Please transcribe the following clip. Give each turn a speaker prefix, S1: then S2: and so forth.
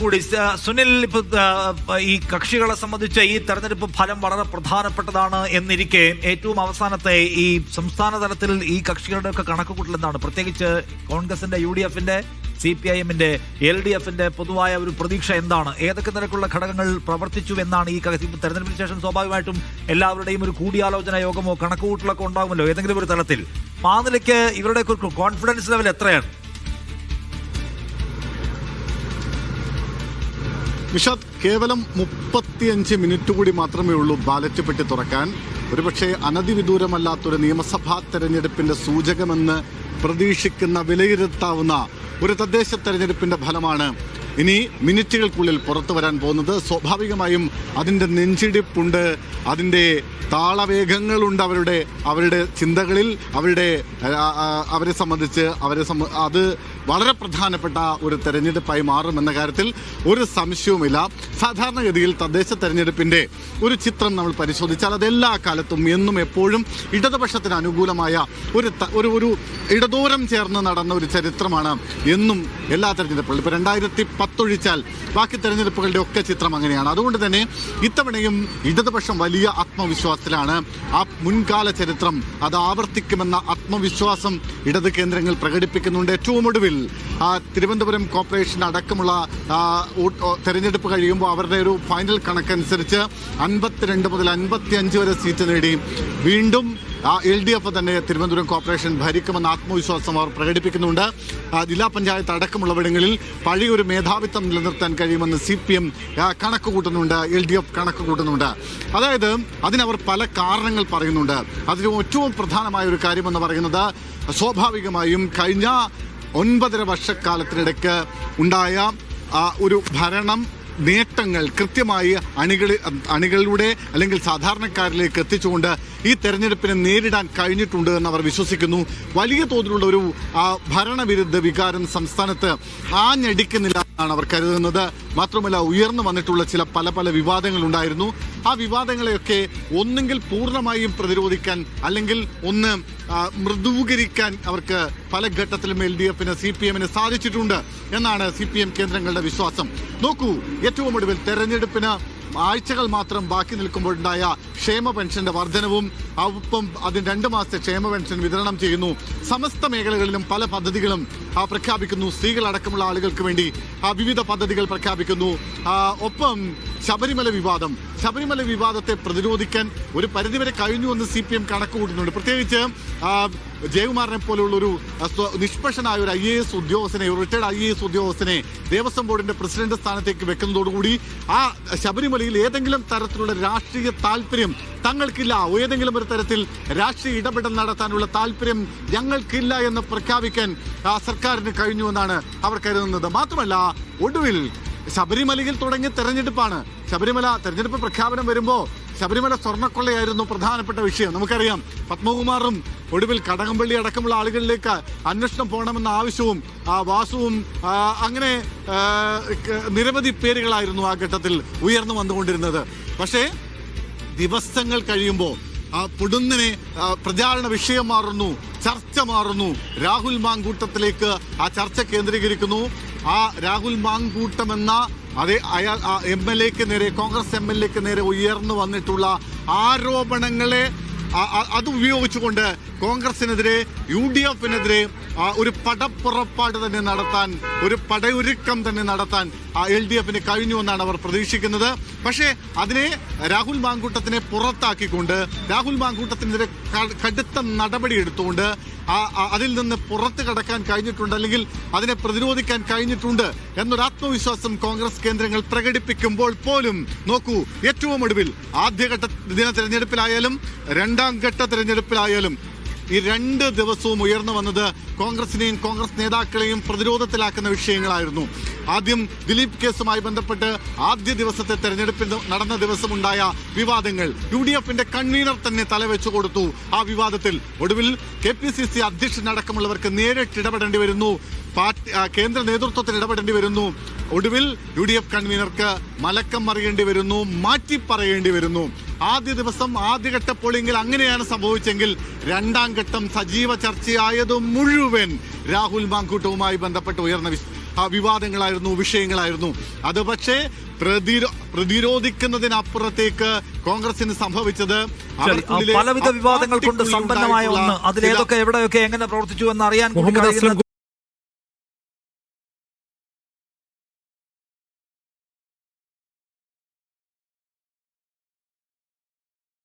S1: കൂടി. സുനിൽ ഈ കക്ഷികളെ സംബന്ധിച്ച് ഈ തെരഞ്ഞെടുപ്പ് ഫലം വളരെ പ്രധാനപ്പെട്ടതാണ് എന്നിരിക്കെ ഏറ്റവും അവസാനത്തെ ഈ സംസ്ഥാന തലത്തിൽ ഈ കക്ഷികളുടെ ഒക്കെ കണക്കുകൂട്ടൽ എന്താണ്? പ്രത്യേകിച്ച് കോൺഗ്രസിന്റെ യു ഡി എഫിന്റെ സി പി ഐ എമ്മിന്റെ എൽ ഡി എഫിന്റെ പൊതുവായ ഒരു പ്രതീക്ഷ എന്താണ്? ഏതൊക്കെ നിരക്കുള്ള ഘടകങ്ങൾ പ്രവർത്തിച്ചു എന്നാണ് ഈ തെരഞ്ഞെടുപ്പിന് ശേഷം സ്വാഭാവികമായിട്ടും എല്ലാവരുടെയും ഒരു കൂടിയാലോചന യോഗമോ കണക്കുകൂട്ടലൊക്കെ ഉണ്ടാകുമല്ലോ ഏതെങ്കിലും ഒരു തലത്തിൽ? ആ ഇവരുടെ കോൺഫിഡൻസ് ലെവൽ എത്രയാണ്?
S2: നിഷാദ് കേവലം മുപ്പത്തിയഞ്ച് മിനിറ്റ് കൂടി മാത്രമേ ഉള്ളൂ ബാലറ്റ് പെട്ടി തുറക്കാൻ. ഒരുപക്ഷെ അനധിവിദൂരമല്ലാത്തൊരു നിയമസഭാ തെരഞ്ഞെടുപ്പിന്റെ സൂചകമെന്ന് പ്രതീക്ഷിക്കുന്ന വിലയിരുത്താവുന്ന ഒരു തദ്ദേശ തെരഞ്ഞെടുപ്പിന്റെ ഫലമാണ് ഇനി മിനിറ്റുകൾക്കുള്ളിൽ പുറത്തു വരാൻ പോകുന്നത്. സ്വാഭാവികമായും അതിന്റെ നെഞ്ചിടിപ്പുണ്ട് അതിന്റെ താളവേഗങ്ങളുണ്ട് അവരുടെ അവരുടെ ചിന്തകളിൽ അവരുടെ അവരെ സംബന്ധിച്ച് അവരെ അത് വളരെ പ്രധാനപ്പെട്ട ഒരു തെരഞ്ഞെടുപ്പായി മാറുമെന്ന കാര്യത്തിൽ ഒരു സംശയവുമില്ല. സാധാരണഗതിയിൽ തദ്ദേശ തെരഞ്ഞെടുപ്പിന്റെ ഒരു ചിത്രം നമ്മൾ പരിശോധിച്ചാൽ അത് എല്ലാ കാലത്തും എന്നും എപ്പോഴും ഇടതുപക്ഷത്തിന് അനുകൂലമായ ഒരു ഒരു ഒരു ഇടദൂരം ചേർന്ന് നടന്ന ഒരു ചരിത്രമാണ് എന്നും എല്ലാ തെരഞ്ഞെടുപ്പുകളും ഇപ്പോൾ രണ്ടായിരത്തി പത്തൊഴിച്ചാൽ ബാക്കി തെരഞ്ഞെടുപ്പുകളുടെ ഒക്കെ ചിത്രം അങ്ങനെയാണ്. അതുകൊണ്ട് തന്നെ ഇത്തവണയും ഇടതുപക്ഷം വലിയ ആത്മവിശ്വാസത്തിലാണ് ആ മുൻകാല ചരിത്രം അത് ആവർത്തിക്കുമെന്ന ആത്മവിശ്വാസം ഇടത് കേന്ദ്രങ്ങൾ പ്രകടിപ്പിക്കുന്നുണ്ട്. ഏറ്റവും ഒടുവിൽ ആ തിരുവനന്തപുരം കോർപ്പറേഷൻ അടക്കമുള്ള തെരഞ്ഞെടുപ്പ് കഴിയുമ്പോൾ അവരുടെ ഒരു ഫൈനൽ കണക്കനുസരിച്ച് അൻപത്തിരണ്ട് മുതൽ അൻപത്തി അഞ്ച് വരെ സീറ്റ് നേടി. വീണ്ടും എൽ ഡി എഫ് തന്നെ തിരുവനന്തപുരം കോർപ്പറേഷൻ ഭരിക്കുമെന്ന ആത്മവിശ്വാസം അവർ പ്രകടിപ്പിക്കുന്നുണ്ട്. ജില്ലാ പഞ്ചായത്ത് അടക്കമുള്ളവിടങ്ങളിൽ പഴയൊരു മേധാവിത്വം നിലനിർത്താൻ കഴിയുമെന്ന് സി പി എം കണക്ക് കൂട്ടുന്നുണ്ട് എൽ ഡി എഫ് കണക്ക് കൂട്ടുന്നുണ്ട്. അതായത് അതിനവർ പല കാരണങ്ങൾ പറയുന്നുണ്ട്. അതിൽ ഏറ്റവും പ്രധാനമായ ഒരു കാര്യമെന്ന് പറയുന്നത് സ്വാഭാവികമായും കഴിഞ്ഞ ഒൻപതര വർഷക്കാലത്തിനിടയ്ക്ക് ഉണ്ടായ ഒരു ഭരണം നേട്ടങ്ങൾ കൃത്യമായി അണികളി അണികളിലൂടെ അല്ലെങ്കിൽ സാധാരണക്കാരിലേക്ക് എത്തിച്ചുകൊണ്ട് ഈ തെരഞ്ഞെടുപ്പിനെ നേരിടാൻ കഴിഞ്ഞിട്ടുണ്ട് എന്ന് അവർ വിശ്വസിക്കുന്നു. വലിയ തോതിലുള്ള ഒരു ഭരണവിരുദ്ധ വികാരം സംസ്ഥാനത്ത് ആഞ്ഞടിക്കുന്നില്ല എന്നാണ് അവർ കരുതുന്നത്. മാത്രമല്ല ഉയർന്നു വന്നിട്ടുള്ള ചില പല പല വിവാദങ്ങൾ ഉണ്ടായിരുന്നു ആ വിവാദങ്ങളെയൊക്കെ ഒന്നെങ്കിൽ പൂർണമായും പ്രതിരോധിക്കാൻ അല്ലെങ്കിൽ ഒന്ന് മൃദൂകരിക്കാൻ അവർക്ക് പല ഘട്ടത്തിലും എൽ ഡി എഫിന് സി പി എമ്മിന് സാധിച്ചിട്ടുണ്ട് എന്നാണ് സി പി എം കേന്ദ്രങ്ങളുടെ വിശ്വാസം. നോക്കൂ ഏറ്റവും ഒടുവിൽ തെരഞ്ഞെടുപ്പിന് ആഴ്ചകൾ മാത്രം ബാക്കി നിൽക്കുമ്പോഴുണ്ടായ ക്ഷേമ പെൻഷന്റെ വർധനവും ഒപ്പം അതിന് രണ്ട് മാസത്തെ ക്ഷേമ പെൻഷൻ വിതരണം ചെയ്യുന്നു. സമസ്ത മേഖലകളിലും പല പദ്ധതികളും പ്രഖ്യാപിക്കുന്നു. സ്ത്രീകളടക്കമുള്ള ആളുകൾക്ക് വേണ്ടി വിവിധ പദ്ധതികൾ പ്രഖ്യാപിക്കുന്നു. ഒപ്പം ശബരിമല വിവാദം. ശബരിമല വിവാദത്തെ പ്രതിരോധിക്കാൻ ഒരു പരിധിവരെ കഴിഞ്ഞു എന്ന് സി പി എം കണക്ക് കൂട്ടുന്നുണ്ട്. പ്രത്യേകിച്ച് ജയകുമാറിനെ പോലുള്ള ഒരു നിഷ്പക്ഷനായ ഒരു ഐ എ എസ് ഉദ്യോഗസ്ഥനെ റിട്ടയർഡ് ഐ എ എസ് ഉദ്യോഗസ്ഥനെ ദേവസ്വം ബോർഡിന്റെ പ്രസിഡന്റ് സ്ഥാനത്തേക്ക് വെക്കുന്നതോടുകൂടി ആ ശബരിമലയിൽ ഏതെങ്കിലും തരത്തിലുള്ള രാഷ്ട്രീയ താല്പര്യം തങ്ങൾക്കില്ല. ഏതെങ്കിലും ഒരു തരത്തിൽ രാഷ്ട്രീയ ഇടപെടൽ നടത്താനുള്ള താല്പര്യം ഞങ്ങൾക്കില്ല എന്ന് പ്രഖ്യാപിക്കാൻ സർക്കാരിന് കഴിഞ്ഞുവെന്നാണ് അവർ കരുതുന്നത്. മാത്രമല്ല ഒടുവിൽ ശബരിമലയിൽ തുടങ്ങിയ തെരഞ്ഞെടുപ്പാണ്. ശബരിമല തെരഞ്ഞെടുപ്പ് പ്രഖ്യാപനം വരുമ്പോൾ ശബരിമല സ്വർണക്കൊള്ളയായിരുന്നു പ്രധാനപ്പെട്ട വിഷയം. നമുക്കറിയാം പത്മകുമാറും ഒടുവിൽ കടകംപള്ളി അടക്കമുള്ള ആളുകളിലേക്ക് അന്വേഷണം പോകണമെന്ന ആവശ്യവും ആ വാസുവും അങ്ങനെ നിരവധി പേരുകളായിരുന്നു ആ ഘട്ടത്തിൽ ഉയർന്നു വന്നുകൊണ്ടിരുന്നത്. പക്ഷേ ദിവസങ്ങൾ കഴിയുമ്പോൾ പൊടുന്നിനെ പ്രചാരണ വിഷയം മാറുന്നു ചർച്ച മാറുന്നു. രാഹുൽ മാങ്കൂട്ടത്തിലേക്ക് ആ ചർച്ച കേന്ദ്രീകരിക്കുന്നു. ആ രാഹുൽ മാങ്കൂട്ടം എന്ന അതേ അയാൾ എം എൽ എക്ക് നേരെ കോൺഗ്രസ് എം എൽ എക്ക് നേരെ ഉയർന്നു വന്നിട്ടുള്ള ആരോപണങ്ങളെ അത് ഉപയോഗിച്ചുകൊണ്ട് കോൺഗ്രസിനെതിരെ യു ഡി എഫിനെതിരെ ഒരു പടപ്പുറപ്പാട് തന്നെ നടത്താൻ ഒരു പടയൊരുക്കം തന്നെ നടത്താൻ എൽ ഡി എഫിന് കഴിഞ്ഞു എന്നാണ് അവർ പ്രതീക്ഷിക്കുന്നത്. പക്ഷേ അതിനെ രാഹുൽ മാങ്കൂട്ടത്തിനെ പുറത്താക്കിക്കൊണ്ട് രാഹുൽ മാങ്കൂട്ടത്തിനെതിരെ കടുത്ത നടപടി എടുത്തുകൊണ്ട് അതിൽ നിന്ന് പുറത്ത് കടക്കാൻ കഴിഞ്ഞിട്ടുണ്ട് അല്ലെങ്കിൽ അതിനെ പ്രതിരോധിക്കാൻ കഴിഞ്ഞിട്ടുണ്ട് എന്നൊരു ആത്മവിശ്വാസം കോൺഗ്രസ് കേന്ദ്രങ്ങൾ പ്രകടിപ്പിക്കുമ്പോൾ പോലും നോക്കൂ ഏറ്റവും ഒടുവിൽ ആദ്യഘട്ട ദിന തെരഞ്ഞെടുപ്പിലായാലും രണ്ടാം ഘട്ട തെരഞ്ഞെടുപ്പിലായാലും ഈ രണ്ട് ദിവസവും ഉയർന്നു വന്നത് കോൺഗ്രസിനെയും കോൺഗ്രസ് നേതാക്കളെയും പ്രതിരോധത്തിലാക്കുന്ന വിഷയങ്ങളായിരുന്നു. ആദ്യം ദിലീപ് കേസുമായി ബന്ധപ്പെട്ട് ആദ്യ ദിവസത്തെ തെരഞ്ഞെടുപ്പിൽ നടന്ന ദിവസമുണ്ടായ വിവാദങ്ങൾ യു ഡി എഫിന്റെ കൺവീനർ തന്നെ തലവെച്ചു കൊടുത്തു. ആ വിവാദത്തിൽ ഒടുവിൽ കെ പി സി സി അധ്യക്ഷനടക്കമുള്ളവർക്ക് നേരിട്ട് ഇടപെടേണ്ടി വരുന്നു. പാർട്ടി കേന്ദ്ര നേതൃത്വത്തിന് ഇടപെടേണ്ടി വരുന്നു. ഒടുവിൽ യു ഡി എഫ് കൺവീനർക്ക് മലക്കം മറിയേണ്ടി വരുന്നു മാറ്റി പറയേണ്ടി വരുന്നു. ആദ്യ ദിവസം ആദ്യഘട്ട പോളിംഗിൽ അങ്ങനെയാണ് സംഭവിച്ചെങ്കിൽ രണ്ടാം ഘട്ടം സജീവ ചർച്ചയായത് മുഴുവൻ രാഹുൽ മാങ്കൂട്ടവുമായി ബന്ധപ്പെട്ട് ഉയർന്ന വിവാദങ്ങളായിരുന്നു വിഷയങ്ങളായിരുന്നു. അത് പക്ഷേ പ്രതിരോ പ്രതിരോധിക്കുന്നതിനപ്പുറത്തേക്ക് കോൺഗ്രസിന് സംഭവിച്ചത്
S1: പലവിധ വിവാദങ്ങൾ കൊണ്ട് സമ്പന്നമായ ഒന്ന് അതിലേതൊക്കെ എവിടെയൊക്കെ എങ്ങനെ പ്രവർത്തിച്ചു എന്ന് അറിയാൻ